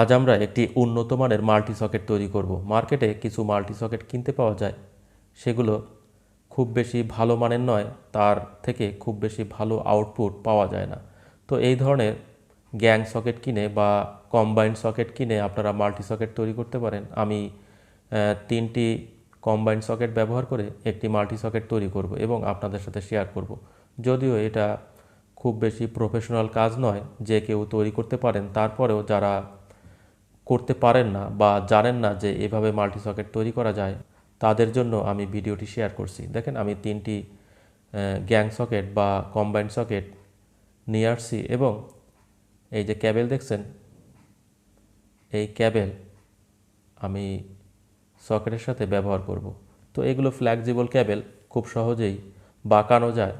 আজ আমরা একটি উন্নত মানের মাল্টি সকেট তৈরি করব। মার্কেটে কিছু মাল্টি সকেট কিনতে পাওয়া যায়। সেগুলো খুব বেশি ভালো মানের নয়, তার থেকে খুব বেশি ভালো আউটপুট পাওয়া যায় না। তো এই ধরনের গ্যাং সকেট কিনে বা কম্বাইন্ড সকেট কিনে আপনারা মাল্টি সকেট তৈরি করতে পারেন। আমি তিনটি কম্বাইন্ড সকেট ব্যবহার করে একটি মাল্টি সকেট তৈরি করব এবং আপনাদের সাথে শেয়ার করব। যদিও এটা খুব বেশি প্রফেশনাল কাজ নয়, যে কেউ তৈরি করতে পারেন। তারপরেও যারা করতে পারেন না বা জানেন না যে এভাবে মাল্টি সকেট তৈরি করা যায়, তাদের জন্য আমি ভিডিওটি শেয়ার করছি। দেখেন, আমি তিনটি গ্যাং সকেট বা কম্বাইন্ড সকেট নিয়ে আসছি এবং এই যে ক্যাবেল দেখছেন, এই ক্যাবেল আমি সকেটের সাথে ব্যবহার করব। তো এগুলো ফ্ল্যাক্সিবল ক্যাবেল খুব সহজেই বাঁকানো যায়।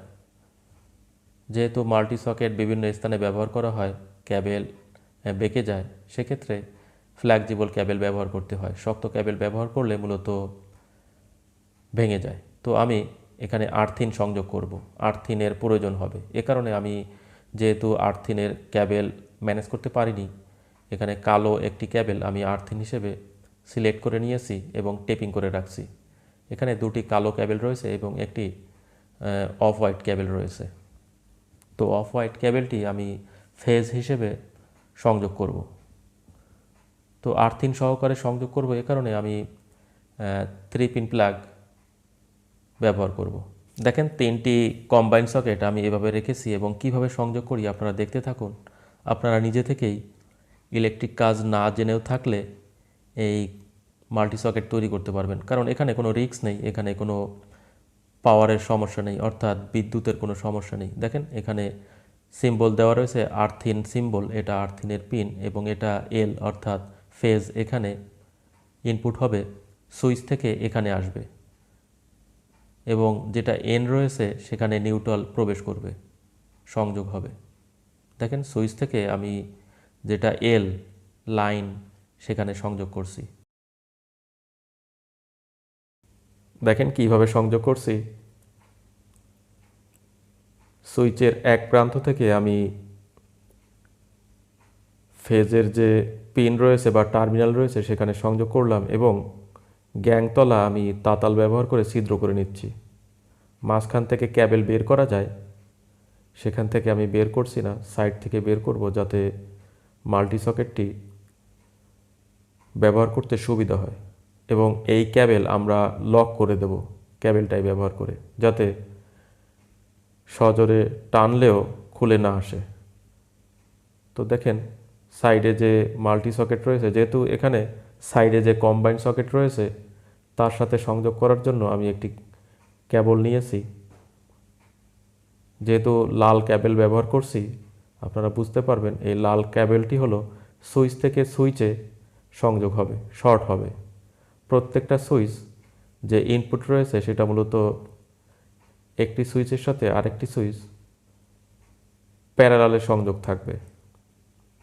যেহেতু মাল্টি সকেট বিভিন্ন স্থানে ব্যবহার করা হয় ক্যাবেল বেঁকে যায়, সেক্ষেত্রে ফ্ল্যাক্সিবল ক্যাবেল ব্যবহার করতে হয়। শক্ত ক্যাবেল ব্যবহার করলে মূলত ভেঙে যায়। তো আমি এখানে আর্থিন সংযোগ করব। আর্থিনের প্রয়োজন হবে। এ কারণে আমি যেহেতু আর্থিনের ক্যাবেল ম্যানেজ করতে পারিনি, এখানে কালো একটি ক্যাবেল আমি আর্থিন হিসেবে সিলেক্ট করে নিয়েছি এবং টেপিং করে রাখছি। এখানে দুটি কালো ক্যাবেল রয়েছে এবং একটি অফ হোয়াইট ক্যাবেল রয়েছে। তো অফ হোয়াইট ক্যাবেলটি আমি ফেজ হিসেবে সংযোগ করব। তো আর্থিন সহকারে সংযোগ করব এ কারণে আমি থ্রি পিন প্লাগ ব্যবহার করব। দেখেন তিনটি কম্বাইন সকেট আমি এভাবে রেখেছি এবং কীভাবে সংযোগ করি আপনারা দেখতে থাকুন। আপনারা নিজে থেকেই ইলেকট্রিক কাজ না জেনেও থাকলে এই মাল্টি সকেট তৈরি করতে পারবেন। কারণ এখানে কোনো রিস্ক নেই, এখানে কোনো পাওয়ারের সমস্যা নেই, অর্থাৎ বিদ্যুতের কোনো সমস্যা নেই। দেখেন এখানে সিম্বল দেওয়া রয়েছে, আর্থিন সিম্বল এটা আর্থিনের পিন এবং এটা এল অর্থাৎ ফেজ এখানে ইনপুট হবে সুইচ থেকে এখানে আসবে এবং যেটা এন রয়েছে সেখানে নিউট্রাল প্রবেশ করবে, সংযোগ হবে। দেখেন সুইচ থেকে আমি যেটা এল লাইন সেখানে সংযোগ করছি। দেখেন কীভাবে সংযোগ করছি। সুইচের এক প্রান্ত থেকে আমি ফেজের যে পিন রয়েছে বা টার্মিনাল রয়েছে, সেখানে সংযোগ করলাম এবং গ্যাংতলা আমি তাতাল ব্যবহার করে ছিদ্র করে নিচ্ছি। মাঝখান থেকে ক্যাবেল বের করা যায়। সেখান থেকে আমি বের করছি না, সাইড থেকে বের করব যাতে মাল্টি সকেটটি ব্যবহার করতে সুবিধা হয় এবং এই ক্যাবেল আমরা লক করে দেব ক্যাবেলটাই ব্যবহার করে, যাতে সজোরে টানলেও খুলে না আসে। তো দেখেন সাইডে যে মাল্টি সকেট রয়েছে, যেহেতু এখানে সাইডে যে কম্বাইন্ড সকেট রয়েছে, তার সাথে সংযোগ করার জন্য আমি একটি ক্যাবল নিয়েছি। যেহেতু লাল ক্যাবেল ব্যবহার করছি, আপনারা বুঝতে পারবেন এই লাল ক্যাবেলটি হলো সুইচ থেকে সুইচে সংযোগ হবে, শর্ট হবে। প্রত্যেকটা সুইচ যে ইনপুট রয়েছে, সেটা মূলত একটি সুইচের সাথে আরেকটি সুইচ প্যারালালে সংযোগ থাকবে।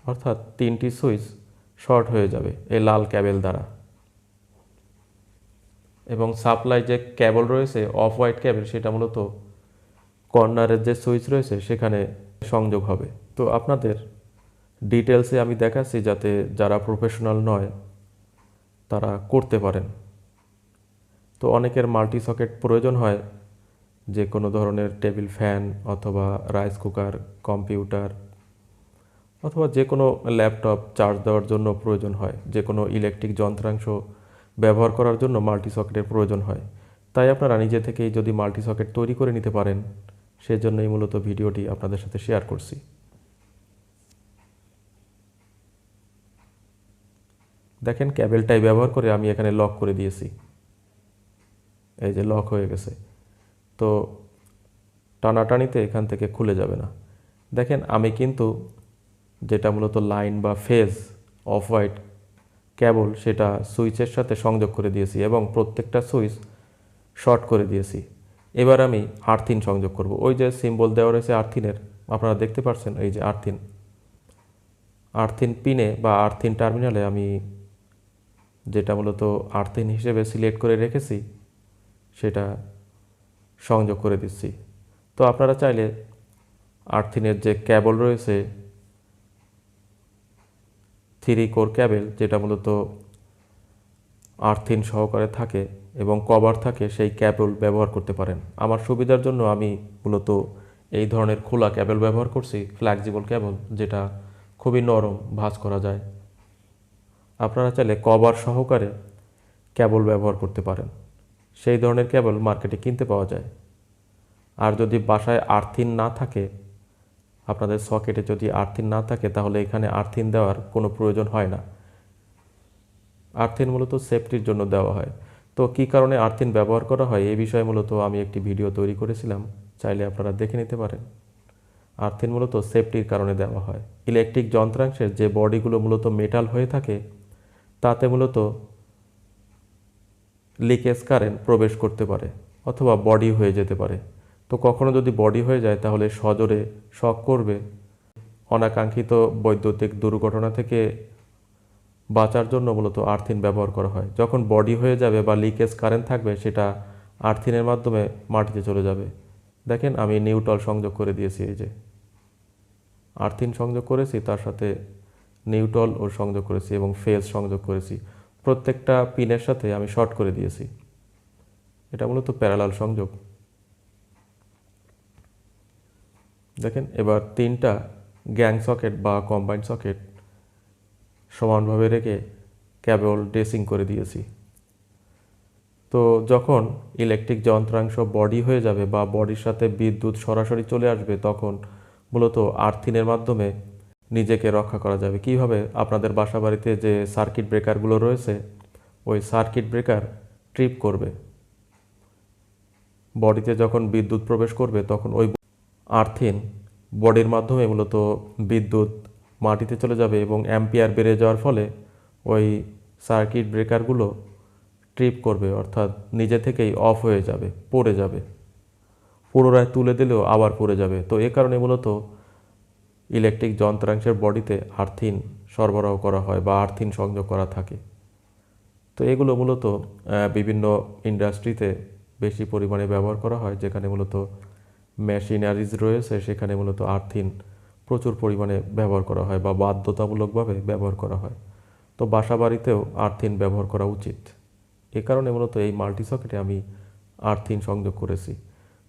অর্থাৎ তিনটি সুইচ শর্ট হয়ে যাবে এই লাল ক্যাবেল দ্বারা। এবং সাপ্লাই যে ক্যাবল রয়েছে, অফ হোয়াইট ক্যাবেল, সেটা মূলত কর্নারের যে সুইচ রয়েছে, সেখানে সংযোগ হবে। তো আপনাদের ডিটেলসে আমি দেখাচ্ছি যাতে যারা প্রফেশনাল নয়, তারা করতে পারেন। তো অনেকের মাল্টি সকেট প্রয়োজন হয়, যে কোনো ধরনের টেবিল ফ্যান অথবা রাইস কুকার, কম্পিউটার অথবা যে কোনো ল্যাপটপ চার্জ দেওয়ার জন্য প্রয়োজন হয়। যে কোনো ইলেকট্রিক যন্ত্রাংশ ব্যবহার করার জন্য মাল্টি সকেটের প্রয়োজন হয়। তাই আপনারা নিজে থেকেই যদি মাল্টি সকেট তৈরি করে নিতে পারেন, সেজন্যই মূলত ভিডিওটি আপনাদের সাথে শেয়ার করছি। দেখেন ক্যাবেলটাই ব্যবহার করে আমি এখানে লক করে দিয়েছি। এই যে লক হয়ে গেছে। তো টানাটানিতে এখান থেকে খুলে যাবে না। দেখেন আমি কিন্তু যেটা মূলত লাইন বা ফেজ অফ হোয়াইট কেবল সেটা সুইচের সাথে সংযোগ করে দিয়েছি এবং প্রত্যেকটা সুইচ শর্ট করে দিয়েছি। এবার আমি আর্থিন সংযোগ করব। ওই যে সিম্বল দেওয়া রয়েছে আর্থিনের, আপনারা দেখতে পাচ্ছেন এই যে আর্থিন। আর্থিন পিনে বা আর্থিন টার্মিনালে আমি যেটা মূলত আর্থিন হিসেবে সিলেক্ট করে রেখেছি, সেটা সংযোগ করে দিচ্ছি। তো আপনারা চাইলে আর্থিনের যে ক্যাবল রয়েছে থ্রি কোর ক্যাবেল, যেটা মূলত আর্থিন সহকারে থাকে এবং কভার থাকে, সেই ক্যাবেল ব্যবহার করতে পারেন। আমার সুবিধার জন্য আমি মূলত এই ধরনের খোলা ক্যাবেল ব্যবহার করছি, ফ্লেক্সিবল ক্যাবেল, যেটা খুবই নরম ভাঁজ করা যায়। আপনারা চাইলে কভার সহকারে ক্যাবল ব্যবহার করতে পারেন। সেই ধরনের ক্যাবল মার্কেটে কিনতে পাওয়া যায়। আর যদি বাসায় আর্থিন না থাকে আপনাদের সকেটে যদি আর্থিন না থাকে, তাহলে এখানে আর্থিন দেওয়ার কোনো প্রয়োজন হয় না। আর্থিন মূলত সেফটির জন্য দেওয়া হয়। তো কী কারণে আর্থিন ব্যবহার করা হয় এই বিষয়ে মূলত আমি একটি ভিডিও তৈরি করেছিলাম। চাইলে আপনারা দেখে নিতে পারেন। আর্থিন মূলত সেফটির কারণে দেওয়া হয়। ইলেকট্রিক যন্ত্রাংশের যে বডিগুলো মূলত মেটাল হয়ে থাকে, তাতে মূলত লিকেজ কারেন্ট প্রবেশ করতে পারে, অথবা বডি হয়ে যেতে পারে। তো কখনো যদি বডি হয়ে যায়, তাহলে সজোরে শক করবে। অনাকাঙ্ক্ষিত বৈদ্যুতিক দুর্ঘটনা থেকে বাঁচার জন্য মূলত আর্থিন ব্যবহার করা হয়। যখন বডি হয়ে যাবে বা লিকেজ কারেন্ট থাকবে, সেটা আর্থিনের মাধ্যমে মাটিতে চলে যাবে। দেখেন, আমি নিউটল সংযোগ করে দিয়েছি এই যে। আর্থিন সংযোগ করেছি, তার সাথে নিউটল ও সংযোগ করেছি এবং ফেজ সংযোগ করেছি। প্রত্যেকটা পিনের সাথে আমি শর্ট করে দিয়েছি। এটা মূলত প্যারালাল সংযোগ। দেখেন, এবার তিনটা গ্যাং সকেট বা কম্বাইন্ড সকেট সমানভাবে রেখে ক্যাবল ড্রেসিং করে দিয়েছি। তো যখন ইলেকট্রিক যন্ত্রাংশ বডি হয়ে যাবে বা বডির সাথে বিদ্যুৎ সরাসরি চলে আসবে, তখন মূলত আর্থিনের মাধ্যমে নিজেকে রক্ষা করা যাবে। কীভাবে? আপনাদের বাসা বাড়িতে যে সার্কিট ব্রেকারগুলো রয়েছে, ওই সার্কিট ব্রেকার ট্রিপ করবে। বডিতে যখন বিদ্যুৎ প্রবেশ করবে, তখন ওই আর্থিন বডির মাধ্যমে মূলত বিদ্যুৎ মাটিতে চলে যাবে এবং অ্যাম্পিয়ার বেড়ে যাওয়ার ফলে ওই সার্কিট ব্রেকারগুলো ট্রিপ করবে, অর্থাৎ নিজে থেকেই অফ হয়ে যাবে, পড়ে যাবে। পুনরায় তুলে দিলেও আবার পড়ে যাবে। তো এ কারণে মূলত ইলেকট্রিক যন্ত্রাংশের বডিতে আর্থিন সরবরাহ করা হয় বা আর্থিন সংযোগ করা থাকে। তো এগুলো মূলত বিভিন্ন ইন্ডাস্ট্রিতে বেশি পরিমাণে ব্যবহার করা হয়, যেখানে মূলত মেশিনারিজ রয়েছে, সেখানে মূলত আর্থিন প্রচুর পরিমাণে ব্যবহার করা হয় বা বাধ্যতামূলকভাবে ব্যবহার করা হয়। তো বাসা বাড়িতেও আর্থিন ব্যবহার করা উচিত। এ কারণে মূলত এই মাল্টি সকেটে আমি আর্থিন সংযোগ করেছি।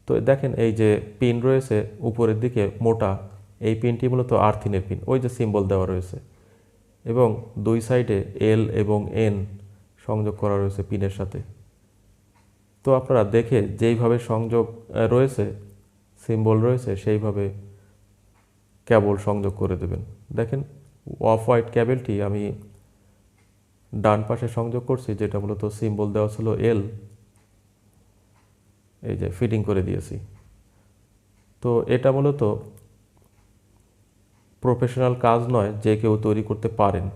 তো দেখেন, এই যে পিন রয়েছে উপরের দিকে মোটা, এই পিনটি মূলত আর্থিনের পিন, ওই যে সিম্বল দেওয়া রয়েছে। এবং দুই সাইডে এল এবং এন সংযোগ করা রয়েছে পিনের সাথে। তো আপনারা দেখে যেইভাবে সংযোগ রয়েছে সিম্বল রয়েছে, সেইভাবে ক্যাবল সংযোগ করে দেবেন। দেখেন অফ হোয়াইট ক্যাবেলটি আমি ডান পাশে সংযোগ করছি, যেটা মূলত সিম্বল দেওয়া ছিল এল এই যে ফিটিং করে দিয়েছি। তো এটা মূলত প্রফেশনাল কাজ নয়, যে কেউ তৈরি করতে পারেন।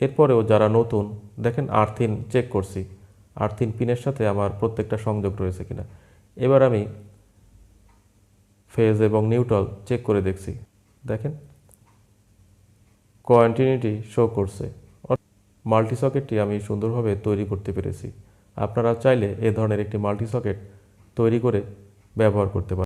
এরপরেও যারা নতুন, দেখেন আর্থিন চেক করছি। আর্থিন পিনের সাথে আমার প্রত্যেকটা সংযোগ রয়েছে কিনা। এবার আমি ফেজ এবং নিউট্রাল চেক করে দেখছি। দেখেন। কোয়ান্টিনিটি শো করছে। মাল্টি সকেটটি আমি সুন্দরভাবে তৈরি করতে পেরেছি। আপনারা চাইলে এ ধরনের একটি মাল্টি সকেট তৈরি করে ব্যবহার করতে পারেন।